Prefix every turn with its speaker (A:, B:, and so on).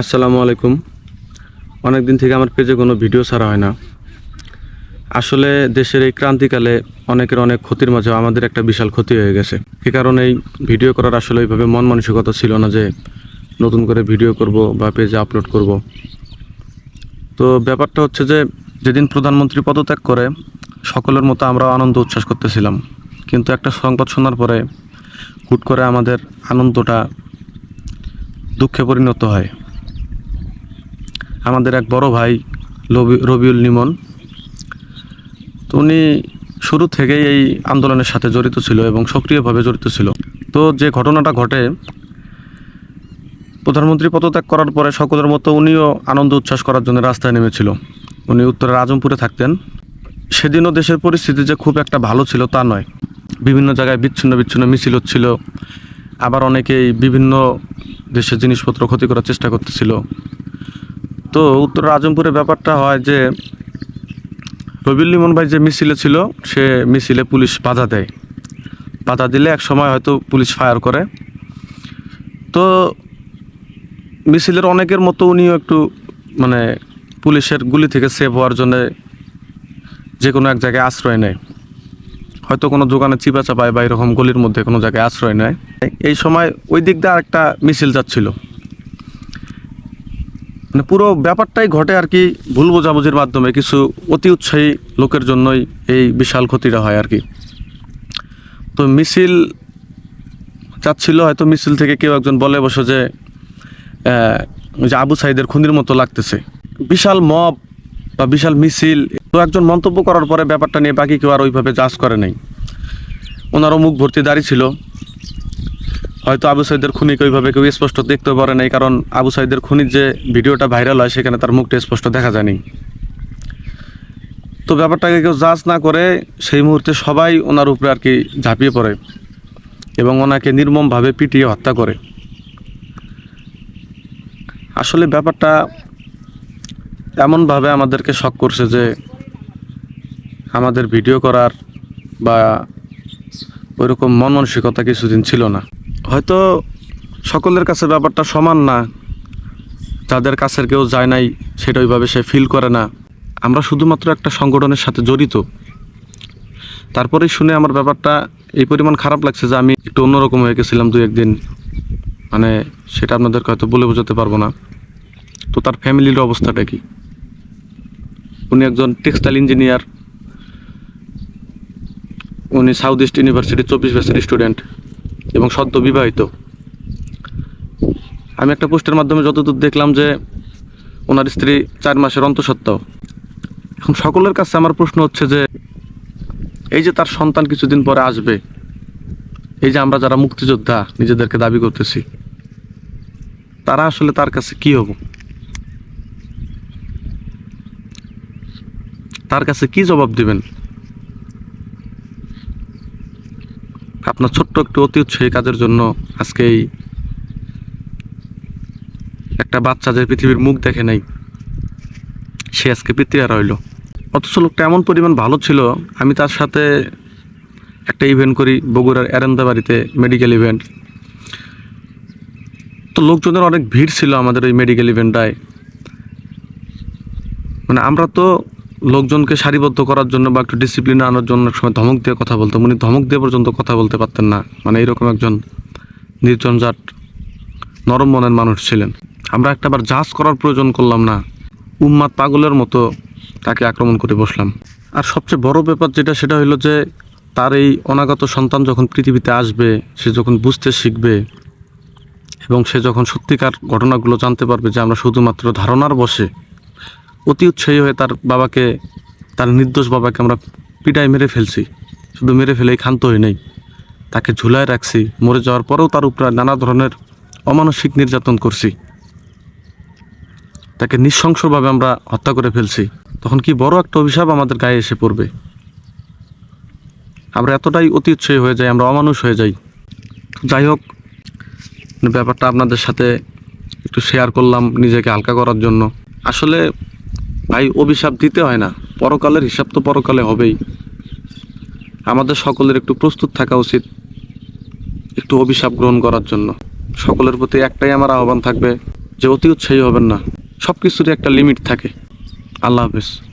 A: আসসালামু আলাইকুম। অনেক দিন থেকে আমার পেজে কোনো ভিডিও ছাড়া হয় না। আসলে দেশের এই ক্রান্তিকালে অনেকের অনেক ক্ষতির মাঝে আমাদের একটা বিশাল ক্ষতি হয়ে গেছে। এ কারণেই ভিডিও করার আসলে ওইভাবে মন মানসিকতা ছিল না যে নতুন করে ভিডিও করব বা পেজে আপলোড করব। তো ব্যাপারটা হচ্ছে যে, যেদিন প্রধানমন্ত্রী পদত্যাগ করে, সকলের মতো আমরা আনন্দ উচ্ছ্বাস করতেছিলাম। কিন্তু একটা সংবাদ শোনার পরে হুট করে আমাদের আনন্দটা দুঃখে পরিণত হয়। আমাদের এক বড় ভাই রবিউল নিমন। তো উনি শুরু থেকেই এই আন্দোলনের সাথে জড়িত ছিল এবং সক্রিয়ভাবে জড়িত ছিল। তো যে ঘটনাটা ঘটে, প্রধানমন্ত্রী পদত্যাগ করার পরে সকলের মতো উনিও আনন্দ উচ্ছ্বাস করার জন্য রাস্তায় নেমেছিল। উনি উত্তরের আজমপুরে থাকতেন। সেদিনও দেশের পরিস্থিতি যে খুব একটা ভালো ছিল তা নয়। বিভিন্ন জায়গায় বিচ্ছিন্ন বিচ্ছিন্ন মিছিল হচ্ছিল। আবার অনেকেই বিভিন্ন দেশের জিনিসপত্র ক্ষতি করার চেষ্টা করতেছিল। তো উত্তর আজমপুরে ব্যাপারটা হয় যে, রবিউল লিমন ভাই যে মিছিলে ছিল, সে মিছিলে পুলিশ বাধা দেয়। বাধা দিলে এক সময় হয়তো পুলিশ ফায়ার করে। তো মিছিলের অনেকের মতো উনিও একটু মানে পুলিশের গুলি থেকে সেভ হওয়ার জন্য যে কোনো এক জায়গায় আশ্রয় নেয়। হয়তো কোনো দোকানে চিপা চাপায় বা এরকম গলির মধ্যে কোনো জায়গায় আশ্রয় নেয়। এই সময় ওই দিক দিয়ে আরেকটা মিছিল যাচ্ছিল। মানে পুরো ব্যাপারটাই ঘটে আর কি ভুল বোঝাবুঝির মাধ্যমে কিছু অতি উৎসাহী লোকের জন্যই এই বিশাল ক্ষতিটা হয় আর কি। তো মিছিল যাচ্ছিল হয়তো মিছিল থেকে কেউ একজন বলে বসে যে যে আবু সাইদের খুনির মতো লাগতেছে। বিশাল মব বা বিশাল মিছিল, তো একজন মন্তব্য করার পরে ব্যাপারটা নিয়ে বাকি কেউ আর ওইভাবে জাজ করে নাই। ওনারও মুখ ভর্তি দাঁড়িয়ে ছিল। হয়তো আবু সাইদের খুনিকে ওইভাবে কেউ স্পষ্ট দেখতে পারে নাই, কারণ আবু সাইদের খুনির যে ভিডিওটা ভাইরাল হয়, সেখানে তার মুখটা স্পষ্ট দেখা যায়নি। তো ব্যাপারটাকে কেউ জাজ না করে সেই মুহূর্তে সবাই ওনার উপরে আর কি ঝাঁপিয়ে পড়ে এবং ওনাকে নির্মমভাবে পিটিয়ে হত্যা করে। আসলে ব্যাপারটা এমনভাবে আমাদেরকে শখ করছে যে আমাদের ভিডিও করার বা ওইরকম মন মানসিকতা কিছুদিন ছিল না। হয়তো সকলের কাছে ব্যাপারটা সমান না। যাদের কাছের কেউ যায় নাই, সেটা ওইভাবে সে ফিল করে না। আমরা শুধুমাত্র একটা সংগঠনের সাথে জড়িত। তারপরেই শুনে আমার ব্যাপারটা এই পরিমাণ খারাপ লাগছে যে আমি একটু অন্যরকম হয়ে গেছিলাম দু একদিন মানে সেটা আপনাদেরকে হয়তো বলে বোঝাতে পারব না। তো তার ফ্যামিলির অবস্থাটা কি? উনি একজন টেক্সটাইল ইঞ্জিনিয়ার উনি সাউথ ইস্ট ইউনিভার্সিটির চব্বিশ বছরের স্টুডেন্ট এবং সদ্য বিবাহিত। আমি একটা পোস্টের মাধ্যমে যতদূর দেখলাম যে ওনার স্ত্রী চার মাসের অন্তঃসত্ত্বাও এখন সকলের কাছে আমার প্রশ্ন হচ্ছে যে, এই যে তার সন্তান কিছুদিন পরে আসবে, এই যে আমরা যারা মুক্তিযোদ্ধা, নিজেদেরকে দাবি করতেছি, তারা আসলে তার কাছে কি হব? তার কাছে কি জবাব দিবেন? আপনার ছোট্ট একটু অতি উৎসাহী কাজের জন্য আজকে এই একটা বাচ্চা যে পৃথিবীর মুখ দেখে নাই, সে আজকে পিতৃহারা হইল অথচ লোকটা এমন পরিমাণ ভালো ছিল, আমি তার সাথে একটা ইভেন্ট করি, বগুড়ার এরেন্দা বাড়িতে মেডিকেল ইভেন্ট তো লোকজনের অনেক ভিড় ছিল আমাদের ওই মেডিকেল ইভেন্টটায় মানে আমরা তো লোকজনকে সারিবদ্ধ করার জন্য বা একটু ডিসিপ্লিন আনার জন্য অনেক সময় ধমক দিয়ে কথা বলতাম উনি ধমক দিয়ে পর্যন্ত কথা বলতে পারতেন না। মানে এরকম একজন নির্জনজাট নরম মনের মানুষ ছিলেন। আমরা একটাবার জাজ করার প্রয়োজন করলাম না। উম্মাদ পাগলের মতো তাকে আক্রমণ করে বসলাম। আর সবচেয়ে বড় ব্যাপার যেটা, সেটা হলো যে তার এই অনাগত সন্তান যখন পৃথিবীতে আসবে, সে যখন বুঝতে শিখবে এবং সে যখন সত্যিকার ঘটনাগুলো জানতে পারবে যে আমরা শুধুমাত্র ধারণার বসে অতি উৎসাহী হয়ে তার বাবাকে, তার নির্দোষ বাবাকে আমরা পিটায় মেরে ফেলছি। শুধু মেরে ফেলেই ক্ষান্ত হয়ে নাই। তাকে ঝুলায় রাখছি, মরে যাওয়ার পরেও তার উপরে নানা ধরনের অমানসিক নির্যাতন করছি। তাকে নৃশংসভাবে আমরা হত্যা করে ফেলছি। তখন কি বড় একটা অভিশাপ আমাদের গায়ে এসে পড়বে? আমরা এতটাই অতি উৎসাহী হয়ে যাই, আমরা অমানুষ হয়ে যাই। যাই হোক, ব্যাপারটা আপনাদের সাথে একটু শেয়ার করলাম নিজেকে হালকা করার জন্য। আসলে ভাই, অভিশাপ দিতে হয় না। পরকালের হিসাব তো পরকালে হবেই। আমাদের সকলের একটু প্রস্তুত থাকা উচিত, একটু অভিশাপ গ্রহণ করার জন্য। সকলের প্রতি একটাই আমার আহ্বান থাকবে যে অতি উৎসাহী হবেন না। সব কিছুরই একটা লিমিট থাকে। আল্লাহ হাফিজ।